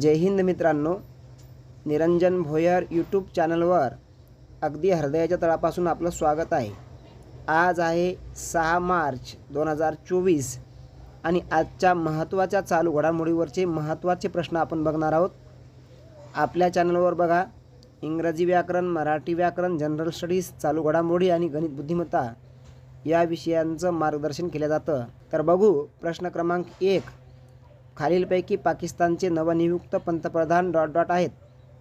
जय हिंद मित्रांनो. निरंजन भोयर यूट्यूब चॅनलवर अगदी हृदयाच्या तळापासून आपलं स्वागत आहे. आज आहे सहा मार्च दोन हजार चोवीस आणि आजच्या महत्त्वाच्या चालू घडामोडीवरचे महत्त्वाचे प्रश्न आपण बघणार आहोत. आपल्या चॅनलवर बघा इंग्रजी व्याकरण मराठी व्याकरण जनरल स्टडीज चालू घडामोडी आणि गणित बुद्धिमत्ता या विषयांचं मार्गदर्शन केलं जातं. तर बघू प्रश्न क्रमांक एक. खालीलपैकी पाकिस्तानचे नवनियुक्त पंतप्रधान डॉट डॉट आहेत.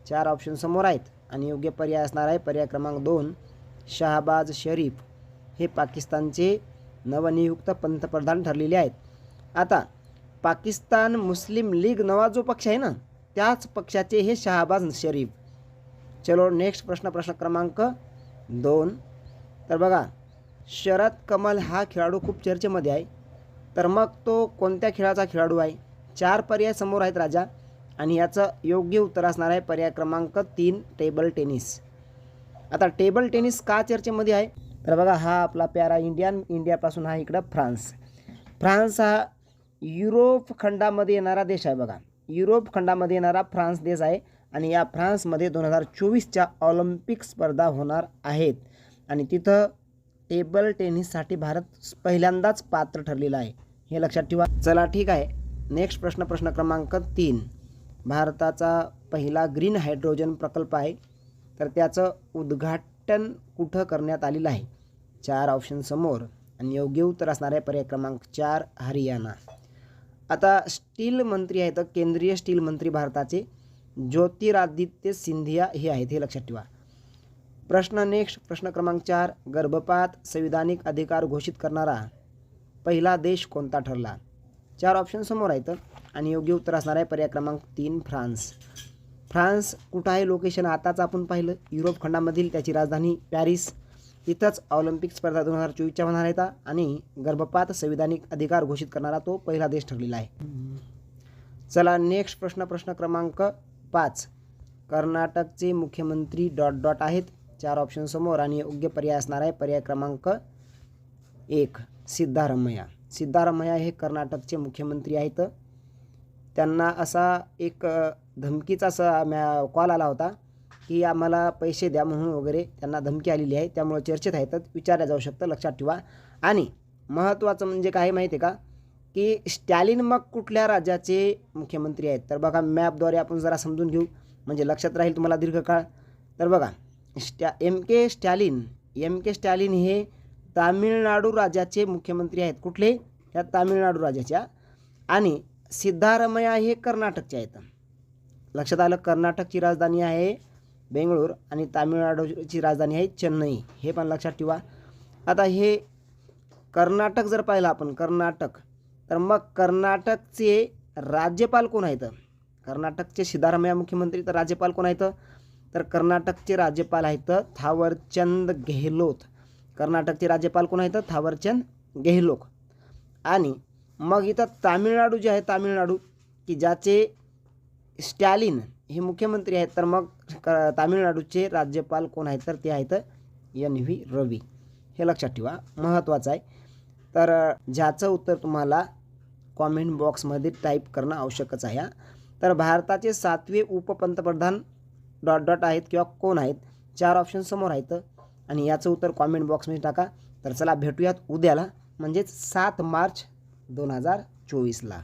चार ऑप्शन समोर आहेत आणि योग्य पर्याय असणार आहे. पर्याय क्रमांक दोन शहाबाज शरीफ हे पाकिस्तानचे नवनियुक्त पंतप्रधान ठरलेले आहेत. आता पाकिस्तान मुस्लिम लीग नवा जो पक्ष आहे ना त्याच पक्षाचे हे शहाबाज शरीफ. चलो नेक्स्ट प्रश्न प्रश्न क्रमांक दोन. तर बघा शरद कमल हा खेळाडू खूप चर्चेमध्ये आहे. तर मग तो कोणत्या खेळाचा खेळाडू आहे? चार पर्याय समोर आहेत राजा आणि याचं योग्य उत्तर असणार आहे पर्याय क्रमांक तीन टेबल टेनिस. आता टेबल टेनिस का चर्चेमध्ये आहे? तर बघा हा आपला प्यारा इंडियन इंडियापासून हा इकडं फ्रान्स. फ्रान्स हा युरोप खंडामध्ये येणारा देश आहे बघा. युरोप खंडामध्ये येणारा फ्रान्स देश आहे आणि या फ्रान्समध्ये दोन हजार चोवीसच्या ऑलिम्पिक स्पर्धा होणार आहेत. आणि तिथं टेबल टेनिससाठी भारत पहिल्यांदाच पात्र ठरलेला आहे. हे लक्षात ठेवा. चला ठीक आहे. नेक्स्ट प्रश्न प्रश्न क्रमांक तीन. भारताचा पहिला ग्रीन हायड्रोजन प्रकल्प आहे. तर त्याचं उद्घाटन कुठं करण्यात आलेलं आहे? चार ऑप्शन समोर. आणि योग्य उत्तर असणार आहे पर्याय क्रमांक चार हरियाणा. आता स्टील मंत्री आहेत केंद्रीय स्टील मंत्री भारताचे. ज्योतिरादित्य सिंधिया हे आहेत हे लक्षात ठेवा. प्रश्न नेक्स्ट प्रश्न क्रमांक चार. गर्भपात संविधानिक अधिकार घोषित करणारा पहिला देश कोणता ठरला? चार ऑप्शन समोर आहेत. आणि योग्य उत्तर असणार आहे पर्याय क्रमांक तीन फ्रान्स. फ्रान्स कुठं आहे लोकेशन आताच आपण पाहिलं. युरोप खंडामधील त्याची राजधानी पॅरिस. इथंच ऑलिम्पिक स्पर्धा दोन हजार चोवीसच्या होणार आहेत. आणि गर्भपात संविधानिक अधिकार घोषित करणारा तो पहिला देश ठरलेला आहे. चला नेक्स्ट प्रश्न प्रश्न क्रमांक पाच. कर्नाटकचे मुख्यमंत्री डॉट डॉट आहेत. चार ऑप्शन समोर आणि योग्य पर्याय असणार आहे. पर्याय क्रमांक एक सिद्धारमया. सिद्धारामय्या हे कर्नाटकचे मुख्यमंत्री आहेत. त्यांना असा एक धमकीचा असा मॅ कॉल आला होता की आम्हाला पैसे द्या म्हणून वगैरे त्यांना धमकी आलेली आहे. त्यामुळे चर्चेत आहेत. विचारलं जाऊ शकतं लक्षात ठेवा. आणि महत्त्वाचं म्हणजे काय माहिती आहे का? की स्टॅलिन मग कुठल्या राज्याचे मुख्यमंत्री आहेत? तर बघा मॅपद्वारे आपण जरा समजून घेऊ. म्हणजे लक्षात राहील तुम्हाला दीर्घकाळ. तर बघा स्टॅ M K Stalin M K Stalin हे तामिळनाडू राज्याचे मुख्यमंत्री आहेत. कुठले? या तामिळनाडू राज्याच्या. आणि सिद्धारमया हे कर्नाटकचे आहेत. लक्षात आलं कर्नाटकची राजधानी आहे बेंगळूर आणि तामिळनाडूची राजधानी आहे चेन्नई. हे पण लक्षात ठेवा. आता हे कर्नाटक जर पाहिलं आपण कर्नाटक तर मग कर्नाटकचे राज्यपाल कोण आहेत? कर्नाटकचे सिद्धारमया मुख्यमंत्री तर राज्यपाल कोण आहेत? तर कर्नाटकचे राज्यपाल आहेत थावरचंद गेहलोत. कर्नाटकचे राज्यपाल कोण आहेत? थावरचंद गेहलोत. आणि मग इथं तामिळनाडू जे आहे तामिळनाडू की ज्याचे स्टॅलिन हे मुख्यमंत्री आहेत तर मग क तामिळनाडूचे राज्यपाल कोण आहेत? तर ते आहेत एन व्ही रवी. हे लक्षात ठेवा महत्त्वाचं आहे. तर ज्याचं उत्तर तुम्हाला कॉमेंट बॉक्समध्ये टाईप करणं आवश्यकच आहे तर भारताचे सातवे उपपंतप्रधान डॉट डॉट आहेत किंवा कोण आहेत? चार ऑप्शन समोर आहेत. आणि याचं उत्तर कॉमेंट बॉक्समध्ये टाका. तर चला भेटूयात उद्याला म्हणजेच सात मार्च दोन हजार चोवीसला.